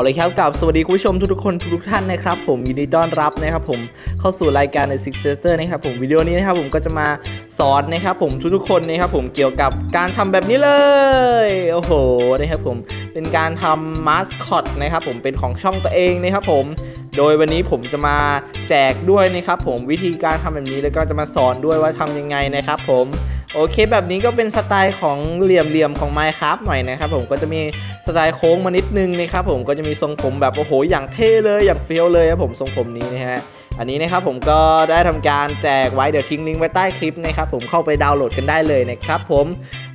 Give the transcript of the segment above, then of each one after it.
เอาเลยครับกับสวัสดีคุณผู้ชมทุกๆคนทุกๆท่านนะครับผมยินดีต้อนรับนะครับผมเข้าสู่รายการ The Six Sister นะครับผมวิดีโอนี้นะครับผมก็จะมาสอนนะครับผมทุกๆคนนะครับผมเกี่ยวกับการทำแบบนี้เลยโอ้โหนะครับผม เป็นการทำมาสคอตนะครับผมเป็นของช่องตัวเองนะครับผม โดยวันนี้ผมจะมาแจกด้วยนะครับผมวิธีการทำแบบนี้แล้วก็จะมาสอนด้วยว่าทำยังไงนะครับผมโอเคแบบนี้ก็เป็นสไตล์ของเหลี่ยมๆของ Minecraft หน่อยนะครับผมก็จะมีสไตล์โค้งมานิดนึงนะครับผมก็จะมีทรงผมแบบโอ้โหอย่างเท่เลยอย่างเฟี้ยวเลยครับผมทรงผมนี้นะฮะ อันนี้นะครับผมก็ได้ทำการแจกไว้เดี๋ยวทิ้งลิงก์ไว้ใต้คลิปนะครับผมเข้าไปดาวน์โหลดกันได้เลยนะครับผม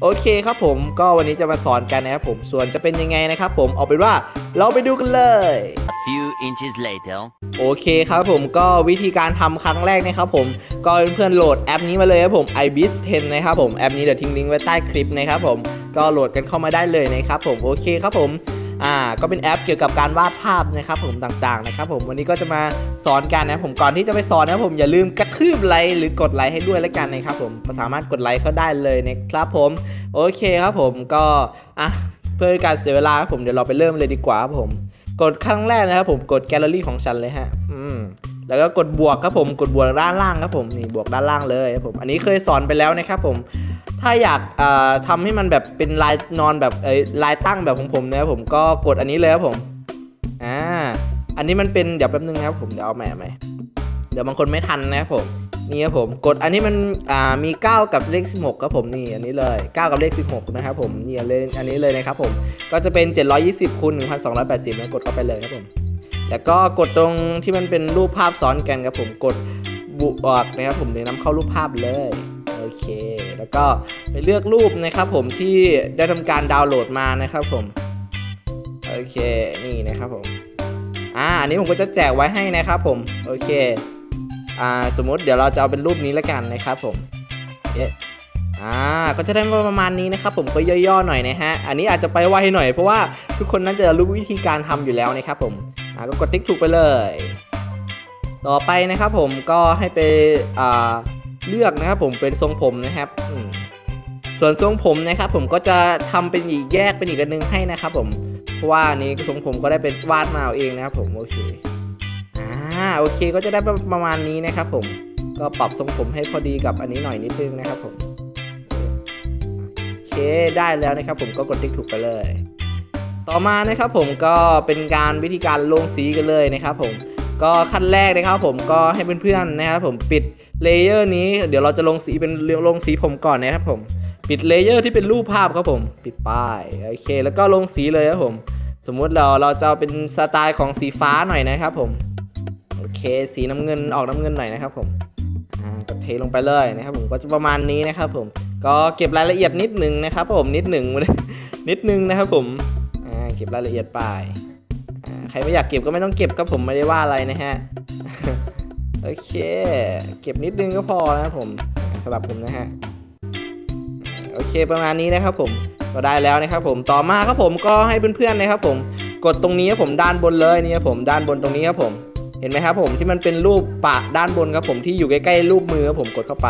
โอเคครับผมก็วันนี้จะมาสอนกันนะครับผมส่วนจะเป็นยังไงนะครับผมเอาเป็นว่าเราไปดูกันเลย A few inches later. โอเคครับผมก็วิธีการทำครั้งแรกนะครับผมก็เพื่อนๆโหลดแอปนี้มาเลยครับผม ibis pen นะครับผมแอปนี้เดี๋ยวทิ้งลิงก์ไว้ใต้คลิปนะครับผมก็โหลดกันเข้ามาได้เลยนะครับผมโอเคครับผม อ่าก็เป็นแอปเกี่ยวกับการวาดภาพนะครับผมต่างๆนะครับผมวันนี้ก็จะมาสอนกันนะครับผมก่อนที่จะไปสอนนะครับผมอย่าลืมกระทืบไลค์หรือกดไลค์ให้ด้วยแล้วกันนะครับผมสามารถกดไลค์เขาได้เลยนะครับผมโอเคครับผมก็อะเพื่อการเสียเวลาครับผมเดี๋ยวเราไปเริ่มเลยดีกว่าครับผม กดครั้งแรกนะครับผมกดแกลเลอรี่ของฉันเลยฮะอืม แล้วก็กดบวกครับผมกดบวกด้านล่างครับผมนี่บวกด้านล่างเลยครับผมอันนี้เคยสอนไปแล้วนะครับผมถ้าอยากเอ่อทำให้มันแบบเป็นลายนอนแบบเอ้ลายตั้งแบบของผมนะครับผมก็กดอันนี้เลยครับผมอ่าอันนี้มันเป็นเดี๋ยวแป๊บนึงนะครับผมเดี๋ยวเอาใหม่เอาใหมเดี๋ยวบางคนไม่ทันนะครับผมนี่ครับผมกดอันนี้มันอ่ามี 9 กับเลข 16ครับผมนี่อันนี้เลย 9 กับเลข 16 นะครับผมนี่เลยอันนี้เลยนะครับผมก็จะเป็น 720คูณ1280แล้วกดเข้าไปเลยครับผม แล้วก็กดตรงที่มันเป็นรูปภาพซ้อนกันครับผมกดบวกนะครับผมเดี๋ยวนำเข้ารูปภาพเลยโอเค แล้วก็ไปเลือกรูปนะครับผมที่ได้ทำการดาวน์โหลดมานะครับผมโอเคนี่นะครับผมอ่าอันนี้ผมก็จะแจกไว้ให้นะครับผมโอเคอ่าสมมุติเดี๋ยวเราจะเอาเป็นรูปนี้แล้วกันนะครับผมเอ๊ะอ่าก็จะได้ประมาณนี้นะครับผมก็ย่อๆหน่อยนะฮะอันนี้อาจจะไปไวหน่อยเพราะว่าทุกคนน่าจะรู้วิธีการทำอยู่แล้วนะครับผม อ่าก็กดติ๊กถูกไปเลย ต่อไปนะครับผมก็ให้ไปอ่าเลือกนะครับผมเป็นทรงผมนะครับส่วนทรงผมนะครับผมก็จะทำเป็นอีกแยกเป็นอีกอันนึงให้นะครับผมเพราะว่าอันนี้ทรงผมก็ได้เป็นวาดมาเอาเองนะครับผมโอเคอ่าโอเคก็จะได้ประมาณนี้นะครับผมก็ปรับทรงผมให้พอดีกับอันนี้หน่อยนิดนึงนะครับผมโอเคได้แล้วนะครับผมก็กดติ๊กถูกไปเลย ต่อมานะครับผมก็เป็นการวิธีการลงสีกันเลยนะครับผมก็ขั้นแรกนะครับผมก็ให้เพื่อนๆนะครับผมปิดเลเยอร์นี้เดี๋ยวเราจะลงสีเป็นลงสีผมก่อนนะครับผมปิดเลเยอร์ที่เป็นรูปภาพครับผม ปิดป้ายโอเค แล้วก็ลงสีเลยครับผม สมมุติเราเราจะเป็นสไตล์ของสีฟ้าหน่อยนะครับผมโอเค สีน้ำเงินออกน้ำเงินหน่อยนะครับผมอ่าก็เทลงไปเลยนะครับผมก็จะประมาณนี้นะครับผมก็เก็บรายละเอียดนิดหนึงนะครับผมนิดหนึ่งนิดนึงนะครับผม เก็บรายละเอียดไปใครไม่อยากเก็บก็ไม่ต้องเก็บครับผมไม่ได้ว่าอะไรนะฮะ โอเค เก็บนิดนึงก็พอนะครับผมสำหรับผมนะฮะ โอเคประมาณนี้นะครับผมก็ได้แล้วนะครับผมต่อมาครับผมก็ให้เพื่อนๆนะครับผมกดตรงนี้ครับผมด้านบนเลยนี่ครับผมด้านบนตรงนี้ครับผม เห็นไหมครับผมที่มันเป็นรูปปะด้านบนครับผมที่อยู่ใกล้ๆรูปมือครับผมกดเข้าไป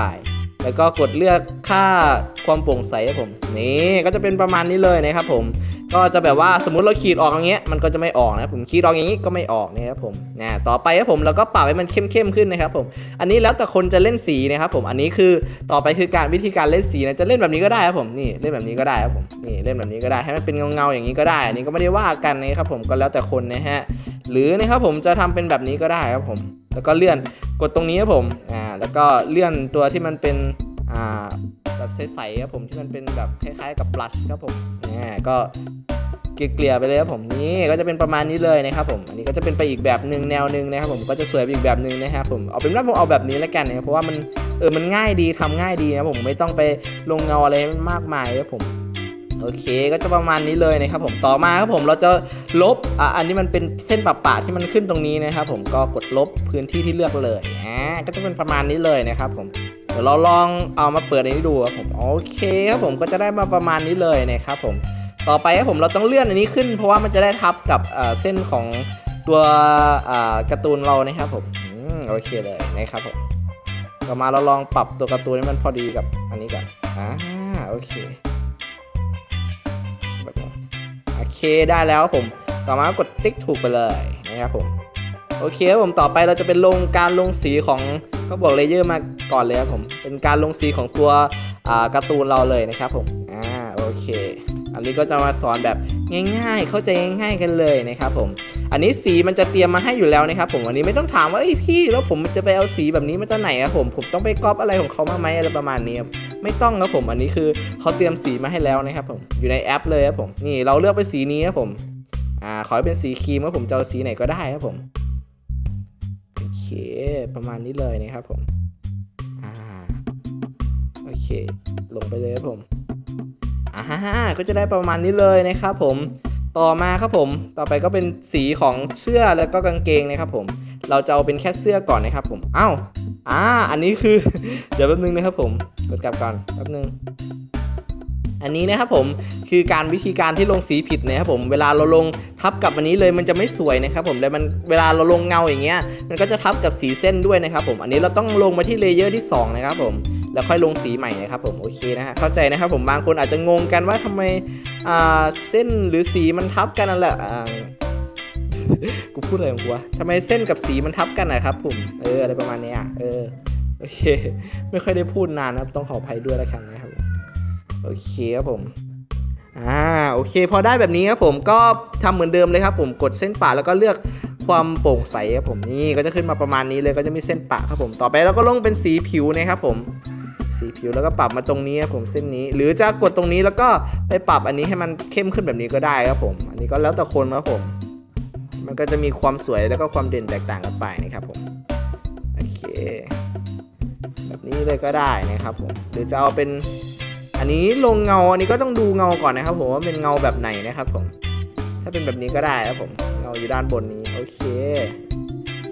แล้วก็กดเลือกค่าความโปร่งใสครับผมนี่ก็จะเป็นประมาณนี้เลยนะครับผม ก็จะแบบว่าสมมติเราขีดออกอย่างเงี้ยมันก็จะไม่ออกนะครับผมขีดออกอย่างงี้ก็ไม่ออกนะครับผมนะต่อไปครับผมเราก็ปรับให้มันเข้มๆขึ้นนะครับผมอันนี้แล้วแต่คนจะเล่นสีนะครับผมอันนี้คือต่อไปคือการวิธีการเล่นสีนะจะเล่นแบบนี้ก็ได้ครับผมนี่เล่นแบบนี้ก็ได้ครับผมนี่เล่นแบบนี้ก็ได้ให้มันเป็นเงาๆอย่างนี้ก็ได้ อันนี้ก็ไม่ได้ว่ากันนะครับผมก็แล้วแต่คนนะฮะหรือนะครับผมจะทำเป็นแบบนี้ก็ได้ครับผม แล้วก็เลื่อนกดตรงนี้ครับผมอ่าแล้วก็เลื่อนตัวที่มันเป็น อ่าแบบใสๆครับผมที่มันเป็นแบบคล้ายๆกับบลัชครับผมเนี่ยก็เกลี่ยๆไปเลยครับผมนี่ก็จะเป็นประมาณนี้เลยนะครับผมอันนี้ก็จะเป็นไปอีกแบบหนึ่งแนวหนึ่งนะครับผมก็จะสวยไปอีกแบบหนึ่งนะครับผมเอาเป็นว่าผมเอาแบบนี้แล้วกันนะครับเพราะว่ามันเออมันง่ายดีทำง่ายดีนะผมไม่ต้องไปลงเงาอะไรมากมายครับผมโอเคก็จะประมาณนี้เลยนะครับผมต่อมาครับผมเราจะลบอะอันนี้มันเป็นเส้นปะๆที่มันขึ้นตรงนี้นะครับผมก็กดลบพื้นที่ที่เลือกเลยอ่าก็จะเป็นประมาณนี้เลยนะครับผม ดี๋ยวเราลองเอามาเปิดอันนี้ดูครับผมโอเคครับผมก็จะได้มาประมาณนี้เลยนะครับผมต่อไปครับผมเราต้องเลื่อนอันนี้ขึ้น เพราะว่ามันจะได้ทับกับเส้นของตัวการ์ตูนเรานะครับผมโอเคเลยนะครับผมต่อมาเราลองปรับตัวการ์ตูนให้มันพอดีกับอันนี้ก่อนอ่าโอเคแบบนี้โอเคได้แล้วผม ต่อมากดติ๊กถูกไปเลยนะครับผม โอเคครับผมต่อไปเราจะเป็นลงการลงสีของก็บอกเลเยอร์มาก่อนเลยครับผมเป็นการลงสีของตัวการ์ตูนเราเลยนะครับผมอ่าโอเคอันนี้ก็จะมาสอนแบบง่าย ๆ เข้าใจง่ายๆกันเลยนะครับผม อันนี้สีมันจะเตรียมมาให้อยู่แล้วนะครับผม อันนี้ไม่ต้องถามว่าเอ้พี่แล้วผมจะไปเอาสีแบบนี้มาจากไหนครับผม ผมต้องไปก๊อปอะไรของเขามาไหมอะไรประมาณนี้ครับไม่ต้องครับผม อันนี้คือเขาเตรียมสีมาให้แล้วนะครับผม อยู่ในแอปเลยครับผม นี่เราเลือกเป็นสีนี้ครับผม อ่า ขอให้เป็นสีครีมครับผมจะเอาสีไหนก็ได้ครับผม เค ประมาณนี้เลยนะครับผม อ่า โอเค ลงไปเลยครับผม อ่าก็จะได้ประมาณนี้เลยนะครับผม ต่อมาครับผม ต่อไปก็เป็นสีของเสื้อแล้วก็กางเกงนะครับผม เราจะเอาเป็นแค่เสื้อก่อนนะครับผม อ้าว อ่า อันนี้คือ เดี๋ยวแป๊บนึงนะครับผม กดกลับก่อนแป๊บนึง อันนี้นะครับผมคือการวิธีการที่ลงสีผิดนะครับผมเวลาเราลงทับกับอันนี้เลยมันจะไม่สวยนะครับผมแล้วมันเวลาเราลงเงาอย่างเงี้ยมันก็จะทับกับสีเส้นด้วยนะครับผมอันนี้เราต้องลงมาที่เลเยอร์ที่สองนะครับผมแล้วค่อยลงสีใหม่นะครับผมโอเคนะฮะเข้าใจนะครับผมบางคนอาจจะงงกันว่าทำไมอ่าเส้นหรือสีมันทับกันนั่นแหละอ่ากูพูดอะไรของกูวะทำไมเส้นกับสีมันทับกันนะครับผมเอออะไรประมาณเนี้ยเออโอเค ไม่ค่อยได้พูดนานนะครับต้องขออภัยด้วยแล้วกันนะครับ โอเคครับผมอ่าโอเค พอได้แบบนี้ครับผมก็ทำเหมือนเดิมเลยครับผมกดเส้นปะแล้วก็เลือกความโปร่งใสครับผมนี่ก็จะขึ้นมาประมาณนี้เลยก็จะมีเส้นปะครับผมต่อไปเราก็ลงเป็นสีผิวนะครับผมสีผิวแล้วก็ปรับมาตรงนี้ครับผมเส้นนี้ หรือจะกดตรงนี้แล้วก็ไปปรับอันนี้ให้มันเข้มขึ้นแบบนี้ก็ได้ครับผม อันนี้ก็แล้วแต่คนครับผม มันก็จะมีความสวยแล้วก็ความเด่นแตกต่างกันไปนะครับผมโอเค แบบนี้เลยก็ได้นะครับผมหรือจะเอาเป็น อันนี้ลงเงาอันนี้ก็ต้องดูเงาก่อนนะครับผมว่าเป็นเงาแบบไหนนะครับผม ถ้าเป็นแบบนี้ก็ได้ครับผม เงาอยู่ด้านบนนี้โอเค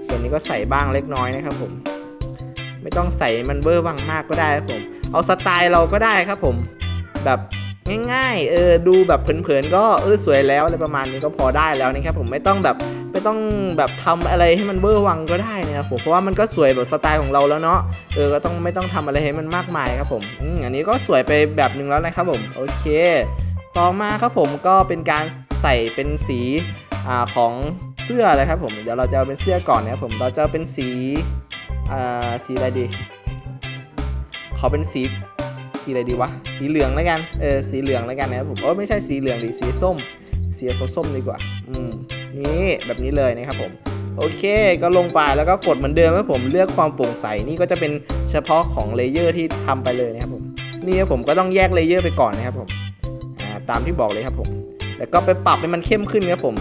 ส่วนนี้ก็ใส่บ้างเล็กน้อยนะครับผม ไม่ต้องใส่มันเบอร์วังมากก็ได้ครับผม เอาสไตล์เราก็ได้ครับผม แบบ ง่ายๆ เออดูแบบเผินๆก็เออสวยแล้วอะไรประมาณนี้ก็พอได้แล้วนะครับผมไม่ต้องแบบไม่ต้องแบบทำอะไรให้มันเบอร์วังก็ได้นะครับผมเพราะว่ามันก็สวยแบบสไตล์ของเราแล้วเนาะเออก็ต้องไม่ต้องทำอะไรให้มันมากมายครับผมอืมอันนี้ก็สวยไปแบบหนึ่งแล้วนะครับผมโอเค ต่อมาครับผมก็เป็นการใส่เป็นสีอ่าของเสื้อเลยครับผมเดี๋ยวเราจะเอาเป็นเสื้อก่อนนะครับผมเราจะเอาเป็นสีอ่าสีอะไรดีขอเป็นสี สีอะไรดีวะ สีเหลืองแล้วกัน เออ สีเหลืองแล้วกันนะครับผม เออไม่ใช่สีเหลืองดิ สีส้ม สีส้มดีกว่า อืม นี่แบบนี้เลยนะครับผม โอเค ก็ลงไปแล้วก็กดเหมือนเดิมครับผม เลือกความโปร่งใส นี่ก็จะเป็นเฉพาะของเลเยอร์ที่ทำไปเลยนะครับผม นี่ครับผมก็ต้องแยกเลเยอร์ไปก่อนนะครับผม อ่า ตามที่บอกเลยครับผม แล้วก็ไปปรับให้มันเข้มขึ้นครับผม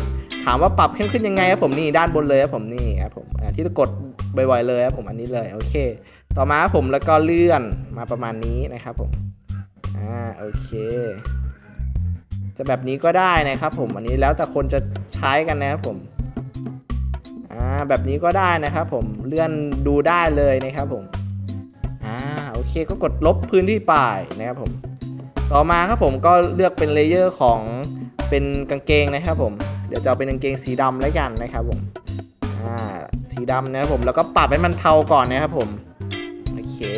ถามว่าปรับเข้มขึ้นยังไงครับผม นี่ด้านบนเลยครับผม นี่ครับผม อ่า ที่กดบ่อยๆเลยครับผม อันนี้เลย โอเค ต่อมาผมแล้วก็เลื่อนมาประมาณนี้นะครับผม อ่าโอเค จะแบบนี้ก็ได้นะครับผม อันนี้แล้วแต่คนจะใช้กันนะครับผม อ่าแบบนี้ก็ได้นะครับผม เลื่อนดูได้เลยนะครับผม อ่าโอเคก็กดลบพื้นที่ป่ายนะครับผม ต่อมาครับผมก็เลือกเป็นเลเยอร์ของเป็นกางเกงนะครับผม เดี๋ยวจะเอาเป็นกางเกงสีดำแล้วกันนะครับผม อ่าสีดำนะครับผม แล้วก็ปรับให้มันเทาก่อนนะครับผม เค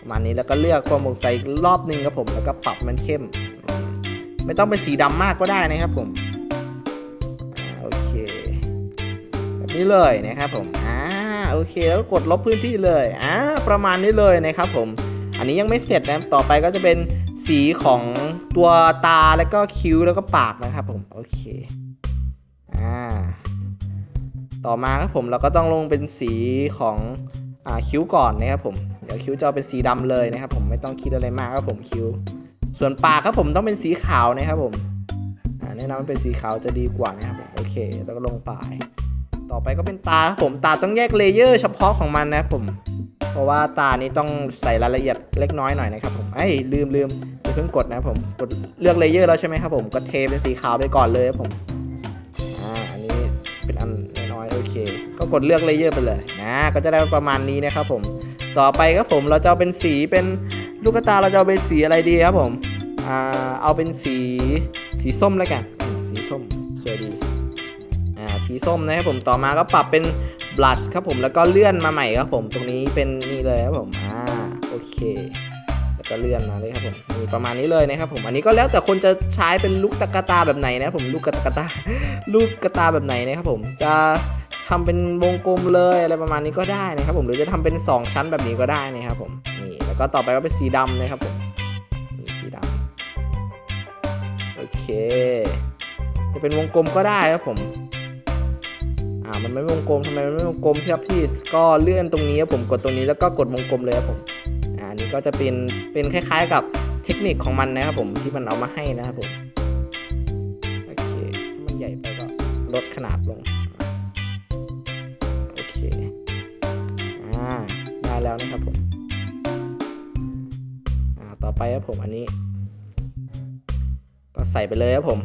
ประมาณนี้แล้วก็เลือกความโปร่งใสอีกรอบหนึงครับผมแล้วก็ปรับมันเข้ม ไม่ต้องเป็นสีดำมากก็ได้นะครับผมอโอเคแบบนี้เลยนะครับผมอ่าโอเคแล้วกดลบพื้นที่เลยอ่าประมาณนี้เลยนะครับผม อันนี้ยังไม่เสร็จนะต่อไปก็จะเป็นสีของตัวตาแล้วก็คิ้วแล้วก็ปากนะครับผมโอเคอ่าต่อมาครับผมเราก็ต้องลงเป็นสีของอคิ้วก่อนนะครับผม เดี๋ยวคิ้วจะเอเป็นสีดำเลยนะครับผมไม่ต้องคิดอะไรมากครับผมคิ้ว ส่วนปากครับผมต้องเป็นสีขาวนะครับผมแนะนำว่าเป็นสีขาวจะดีกว่านะครับผมโอเค แล้วก็ลงปลายต่อไปก็เป็นตาครับผมตาต้องแยกเลเยอร์เฉพาะของมันนะครับผมเพราะว่าตานี้ต้องใส่รายละเอียดเล็กน้อยหน่อยนะครับผมเอ้ยลืมลืมเพิ่งกดนะครับผมกดเลือกเลเยอร์แล้วใช่ไหมครับผมก็เทเป็นสีขาวไปก่อนเลยครับผมอ่าอันนี้เป็นอันน้อยโอเค ก็กดเลือกเลเยอร์ไปเลยนะก็จะได้ประมาณนี้นะครับผม ต่อไปครับผมเราจะเอาเป็นสีเป็นลูกตาเราจะเอาเป็นสีอะไรดีครับผมอ่าเอาเป็นสีสีส้มแล้วกัน สีส้มสวยดีอ่าสีส้มนะครับผมต่อมาก็ปรับเป็นบลัชครับผมแล้วก็เลื่อนมาใหม่ครับผมตรงนี้เป็นนี่เลยครับผมอ่าโอเคแล้วก็เลื่อนมาเลยครับผมนี่ประมาณนี้เลยนะครับผม อันนี้ก็แล้วแต่คนจะใช้เป็นลูกตะกะตาแบบไหนนะครับผม ลูกกระตะกะตา ลูกกระตาแบบไหนนะครับผม จะ ทำเป็นวงกลมเลยอะไรประมาณนี้ก็ได้นะครับผมหรือจะทำเป็น 2 ชั้นแบบนี้ก็ได้นะครับผมนี่แล้วก็ต่อไปก็เป็นสีดำนะครับผมนี่สีดำโอเค จะเป็นวงกลมก็ได้ครับผมอ่ามันไม่วงกลมทำไมมันไม่วงกลมพี่ครับพี่ก็เลื่อนตรงนี้ครับผมกดตรงนี้แล้วก็กดวงกลมเลยครับผมอ่านนี้ก็จะเป็นเป็นคล้าย ๆ กับเทคนิคของมันนะครับผมที่มันเอามาให้นะครับผมโอเคถ้ามันใหญ่ไปก็ลดขนาดลง แล้วนะครับผมต่อไปครับผมอันนี้ ก็ใส่ไปเลยครับผม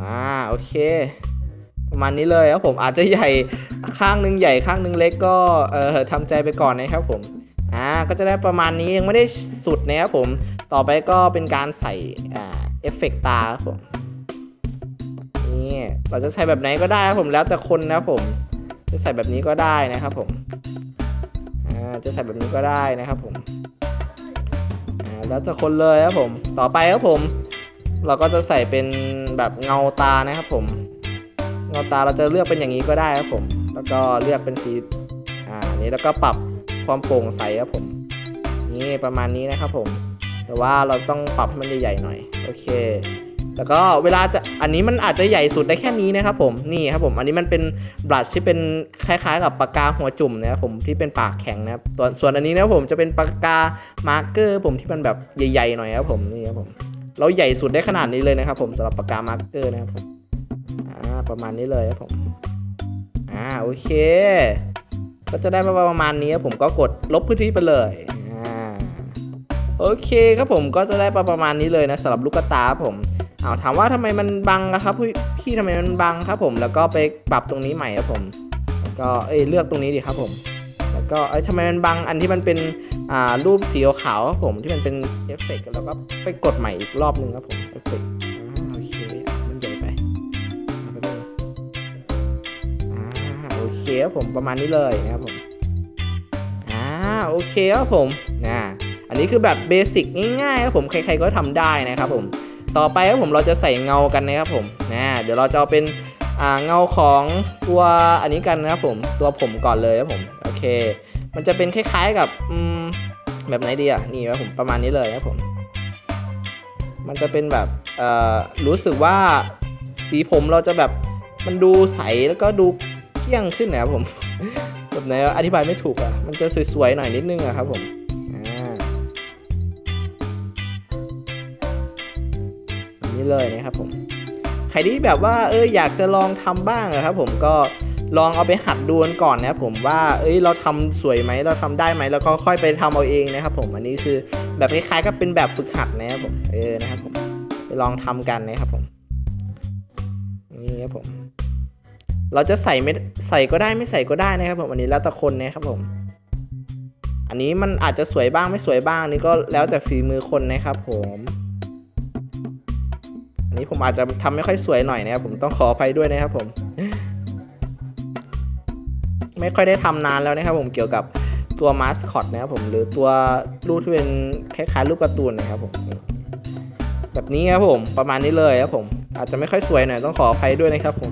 อ่าโอเค ประมาณนี้เลยครับผมอาจจะใหญ่ข้างหนึ่งใหญ่ข้างหนึ่งเล็กก็เอ่อทำใจไปก่อนนะครับผมอ่าก็จะได้ประมาณนี้ยังไม่ได้สุดนะครับผมต่อไปก็เป็นการใส่อ่าเอฟเฟกต์ตาครับผมนี่เราจะใส่แบบไหนก็ได้ครับผมแล้วแต่คนนะครับผม จะใส่แบบนี้ก็ได้นะครับผมอ่าจะใส่แบบนี้ก็ได้นะครับผมอ่าแล้วแต่คนเลยครับผม ต่อไปครับผม เราก็จะใส่เป็นแบบเงาตานะครับผม เงาตาเราจะเลือกเป็นอย่างนี้ก็ได้ครับผม แล้วก็เลือกเป็นสีอ่านี้แล้วก็ปรับความโปร่งใสครับผม นี่ประมาณนี้นะครับผม แต่ว่าเราต้องปรับให้มันใหญ่ๆหน่อย โอเค แล้วก็เวลาจะอันนี้มันอาจจะใหญ่สุดได้แค่นี้นะครับผมนี่ครับผมอันนี้มันเป็นบลัชที่เป็นคล้ายๆ กับปากกาหัวจุ่มนะครับผมที่เป็นปากแข็งนะครับส่วนอันนี้นะครับผมจะเป็นปากกามาร์กเกอร์ผมที่มันแบบใหญ่ๆหน่อยครับผมนี่ครับผมเราใหญ่สุดได้ขนาดนี้เลยนะครับผมสำหรับปากกามาร์กเกอร์นะครับผมอ่าประมาณนี้เลยครับผมอ่าโอเค ก็จะได้มาประมาณนี้ครับผมก็กดลบพื้นที่ไปเลยอ่าโอเคครับผมก็จะได้ประมาณนี้เลยนะสำหรับลูกตาครับผม อ้าวถามว่าทำไมมันบังอะครับพี่พี่ทำไมมันบังครับผมแล้วก็ไปปรับตรงนี้ใหม่ครับผมแล้วก็เอ้ยเลือกตรงนี้ดิครับผม แล้วก็เอ้ยทำไมมันบังอันที่มันเป็นอ่ารูปสีขาวครับผมที่มันเป็นเอฟเฟกต์แล้วก็ไปกดใหม่อีกรอบนึงครับผมเอฟเฟกต์โอเคมันใหญ่ไปโอเคครับผมประมาณนี้เลยนะครับผมอ่าโอเคครับผมนะอันนี้คือแบบเบสิกง่ายๆครับผมใครๆก็ทำได้นะครับผม ต่อไปครับผมเราจะใส่เงากันนะครับผมนะเดี๋ยวเราจะเอาเป็นเงาของตัวอันนี้กันนะครับผมตัวผมก่อนเลยครับผมโอเค มันจะเป็นคล้ายๆกับแบบไหนดีอะนี่ครับผมประมาณนี้เลยครับผม มันจะเป็นแบบรู้สึกว่าสีผมเราจะแบบมันดูใสแล้วก็ดูเกี้ยงขึ้นนะครับผมแบบไหนอธิบายไม่ถูกอะมันจะสวยๆหน่อยนิดนึงอะครับผม เลยนะครับผมใครที่แบบว่าเอออยากจะลองทำบ้างอะครับผมก็ลองเอาไปหัดดูกันก่อนนะครับผมว่าเอ้ยเราทำสวยไหมเราทำได้ไหมแล้วก็ค่อยไปทำเอาเองนะครับผมอันนี้คือแบบคล้ายๆกับเป็นแบบฝึกหัดนะครับผมเออนะครับผมไปลองทำกันนะครับผมนี่ครับผมเราจะใส่ไม่ใส่ก็ได้ไม่ใส่ก็ได้นะครับผมอันนี้แล้วแต่คนนะครับผม อันนี้มันอาจจะสวยบ้างไม่สวยบ้างนี่ก็แล้วแต่ฝีมือคนนะครับผม อันนี้ผมอาจจะทำไม่ค่อยสวยหน่อยนะครับผมต้องขออภัยด้วยนะครับผม ไม่ค่อยได้ทำนานแล้วนะครับผมเกี่ยวกับตัวมาสคอตนะครับผมหรือตัวรูปที่เป็นคล้ายๆรูปการ์ตูนนะครับผมแบบนี้ครับผมประมาณนี้เลยครับผม อาจจะไม่ค่อยสวยหน่อยต้องขออภัยด้วยนะครับผม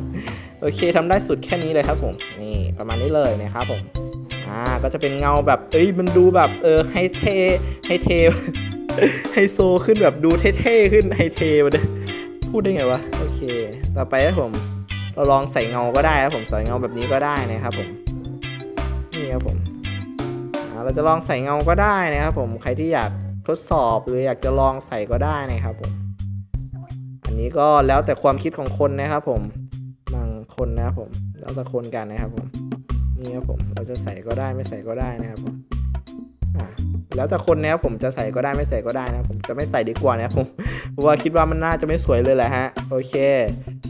โอเคทำได้สุดแค่นี้เลยครับผมนี่ประมาณนี้เลยนะครับผมอ่าก็จะเป็นเงาแบบเอ้ยมันดูแบบเออให้เทให้เทไฮโซขึ้นแบบดูเท่ๆขึ้นไฮเทมาเลย พูดได้ไงวะ โอเค ต่อไปครับผม เราลองใส่เงาก็ได้ครับผม ใส่เงาแบบนี้ก็ได้นะครับผม นี่ครับผม เราจะลองใส่เงาก็ได้นะครับผม ใครที่อยากทดสอบหรืออยากจะลองใส่ก็ได้นะครับผม อันนี้ก็แล้วแต่ความคิดของคนนะครับผม บางคนนะครับผม แล้วแต่คนกันนะครับผม นี่ครับผม เราจะใส่ก็ได้ไม่ใส่ก็ได้นะครับผม แล้วแต่คนนะครับผมจะใส่ก็ได้ไม่ใส่ก็ได้นะ ผมจะไม่ใส่ดีกว่านะผมเพราะว่าคิดว่ามันน่าจะไม่สวยเลยแหละฮะโอเค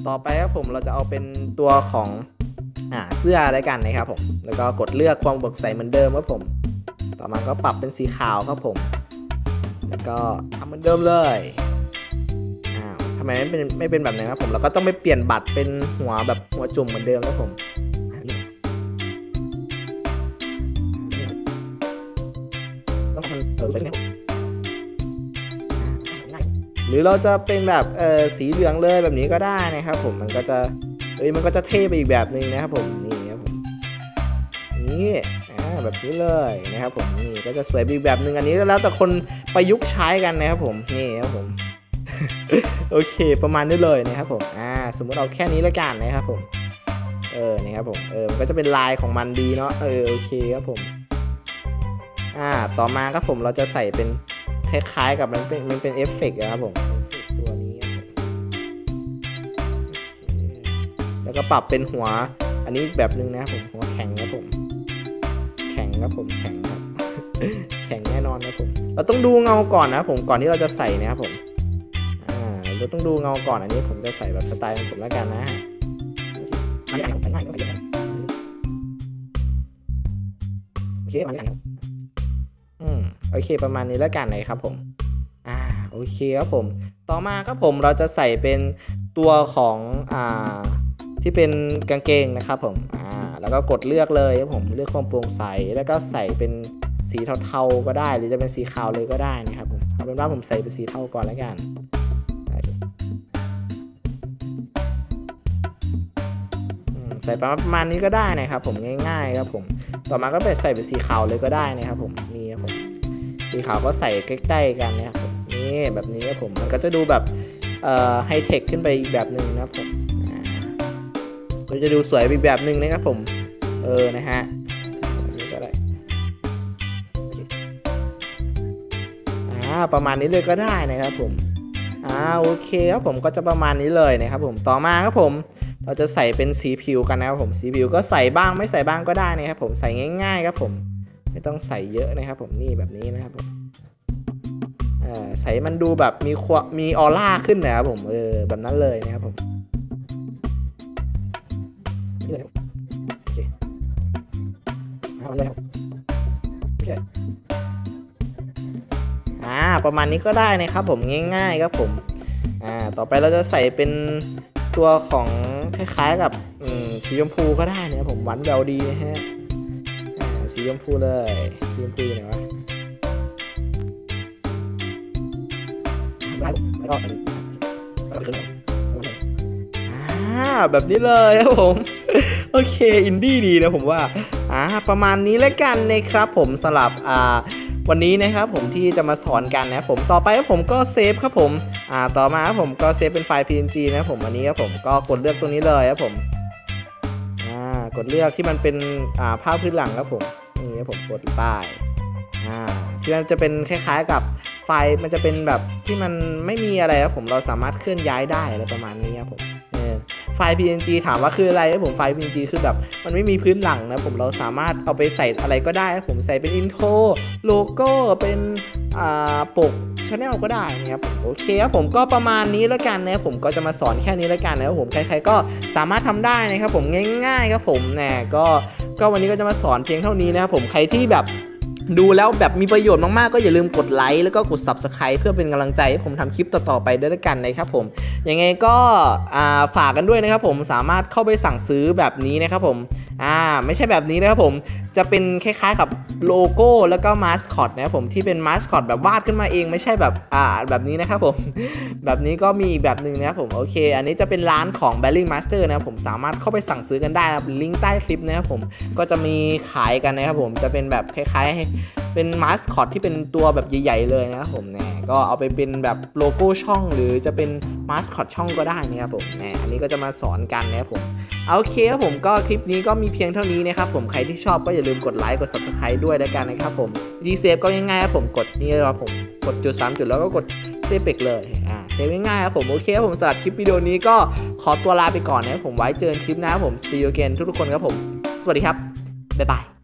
ต่อไปครับผมเราจะเอาเป็นตัวของอ่าเสื้ออะไรกันนะครับผมแล้วก็กดเลือกความเบิกใสเหมือนเดิมครับผม ต่อมาก็ปรับเป็นสีขาวครับผม แล้วก็ทำเหมือนเดิมเลยอ้าวทำไมไม่เป็นไม่เป็นแบบนั้นครับผมเราก็ต้องไปเปลี่ยนบัตรเป็นหัวแบบหัวจุ่มเหมือนเดิมครับผม รือเราจะเป็นแบบเออสีเหลืองเลยแบบนี้ก็ได้นะครับผมมันก็จะเอ้ยมันก็จะเท่ไปอีกแบบหนึ่งนะครับผมนี่ครับผมนี่อ่าแบบนี้เลยนะครับผมนี่ก็จะสวยไปอีกแบบหนึ่งอันนี้แล้วแต่คนประยุกต์ใช้กันนะครับผมนี่ครับผมโอเค ประมาณนี้เลยนะครับผมอ่าสมมติเอาแค่นี้ละกันนะครับผมเออนี่ครับผมเออมันก็จะเป็นลายของมันดีเนาะเออโอเคครับผมอ่าต่อมาครับผมเราจะใส่เป็น คล้ายๆกับมันเป็นมันเป็นเอฟเฟกต์อะครับผมเอฟเฟกต์ตัวนี้ครับผมแล้วก็ปรับเป็นหัว อันนี้อีกแบบนึงนะผมหัวแข็งครับผม แข็งครับผมแข็งครับแข็งแน่นอนครับผม เราต้องดูเงาก่อนนะครับผมก่อนที่เราจะใส่นะครับผมอ่าเราต้องดูเงาก่อนอันนี้ผมจะใส่แบบสไตล์ของผมแล้วกันนะโอเคอันนี้ผมใส่ง่ายก็ใส่เยอะโอเคประมาณนี้ครับ โอเคประมาณนี้แล้วกันนะครับผมอ่าโอเคครับผมต่อมาครับผมเราจะใส่เป็นตัวของอ่าที่เป็นกางเกงนะครับผมอ่าแล้วก็กดเลือกเลยครับผมเลือกความโปร่งใสแล้วก็ใส่เป็นสีเทาๆก็ได้ หรือจะเป็นสีขาวเลยก็ได้นะครับผมเอาเป็นว่าผมใส่เป็นสีเทาก่อนแล้วกันใส่ประมาณนี้ก็ได้นะครับผมง่ายๆครับผมต่อมาก็ไปใส่เป็นสีขาวเลยก็ได้นะครับผมนี่ครับผม สีขาวก็ใส่ใกล้ๆกันนะครับนี่แบบนี้ครับผมมันก็จะดูแบบไฮเทคขึ้นไปอีกแบบหนึ่งนะครับผมอ่าก็จะดูสวยอีกแบบหนึ่งนะครับผม เออนะฮะนี้ก็ได้อเคอ่าประมาณนี้เลยก็ได้นะครับผมอ่าโอเคครับผมก็จะประมาณนี้เลยนะครับผมต่อมาครับผมเราจะใส่เป็นสีผิวกันนะครับผมสีผิวก็ใส่บ้างไม่ใส่บ้างก็ได้นะครับผมใส่ง่าย ๆ ครับผม ไม่ต้องใส่เยอะนะครับ ผมนี่แบบนี้นะครับผมใส่มันดูแบบมีควมีออร่าขึ้นนะครับผมเออแบบนั้นเลยนะครับผมนี่เลยโอเคเอาเลยครับโอเคอ่าประมาณนี้ก็ได้นะครับผมง่ายๆครับผมอ่าต่อไปเราจะใส่เป็นตัวของคล้ายๆกับสีชมพูก็ได้นะครับผมหวานแววดีนะฮะ สีชมพูเลยสีชมพูอยู่ไหนวะแล้วก็ใส่แล้วก็ขึ้นอ่าแบบนี้เลยครับผม โอเค อินดี้ดีนะผมว่า อ่า ประมาณนี้แล้วกันนะครับผมสำหรับ อ่าวันนี้นะครับผมที่จะมาสอนกันนะผมต่อไปผมก็เซฟครับผมอ่าต่อมาครับผมก็เซฟเป็นไฟล์ PNG นะผมอันนี้ครับผมก็กดเลือกตรงนี้เลยครับผมอ่ากดเลือกที่มันเป็นอ่าภาพพื้นหลังครับผม นี่ครับผมกดป้ายอ่าที่มันจะเป็นคล้ายๆกับไฟมันจะเป็นแบบที่มันไม่มีอะไรครับผมเราสามารถเคลื่อนย้ายได้อะไรประมาณนี้ครับผมเออไฟล์ PNG ถามว่าคืออะไรครับผมไฟล์ PNG คือแบบมันไม่มีพื้นหลังนะผมเราสามารถเอาไปใส่อะไรก็ได้ครับผมใส่เป็นอินโทรโลโก้เป็นอ่าปก ช anel ก็ได้นะครับโอเคครับผมก็ประมาณนี้แล้วกันนะครับผมก็จะมาสอนแค่นี้แล้วกันนะครับผมใครๆก็สามารถทำได้นะครับผมง่ายๆครับผมแน่ก็ก็วันนี้ก็จะมาสอนเพียงเท่านี้นะครับผมใครที่แบบดูแล้วแบบมีประโยชน์มาก ๆ ก็อย่าลืมกดไลค์แล้วก็กด subscribe เพื่อเป็นกำลังใจให้ผมทำคลิปต่อ ๆ ไปด้วยกันนะครับผมยังไงก็ฝากกันด้วยนะครับผมสามารถเข้าไปสั่งซื้อแบบนี้นะครับผมอ่าไม่ใช่แบบนี้นะครับผม จะเป็นคล้ายๆกับโลโก้แล้วก็มาสคอตนะครับผมที่เป็นมาสคอตแบบวาดขึ้นมาเองไม่ใช่แบบอ่าแบบนี้นะครับผมแบบนี้ก็มีอีกแบบหนึ่งนะครับผมโอเค อันนี้จะเป็นร้านของ b a r r y Master นะครับผมสามารถเข้าไปสั่งซื้อกันได้นะครับลิงก์ใต้คลิปนะครับผมก็จะมีขายกันนะครับผมจะเป็นแบบคล้ายๆ เป็นมาสคอตที่เป็นตัวแบบใหญ่ๆเลยนะครับผมแน่ก็เอาไปเป็นแบบโลโก้ช่องหรือจะเป็น มาสคอตช่องก็ได้นะครับผมแน่อันนี้ก็จะมาสอนกันนะครับผมโอเคครับผมก็คลิปนี้ก็มีเพียงเท่านี้นะครับผมใครที่ชอบก็อย่าลืมกดไลค์กด subscribe ด้วยแล้วกันนะครับผมดีเซฟก็ง่ายๆครับผมกดนี่เลยครับผมกดจุดสามจุดแล้วก็กดเซฟเปกเลยอ่าเซฟง่ายๆครับผมโอเคครับผมสำหรับคลิปวิดีโอนี้ก็ขอตัวลาไปก่อนนะครับผมไว้เจอกันคลิปหน้าครับผม see you again ทุกๆคนครับผม สวัสดีครับบ๊ายบาย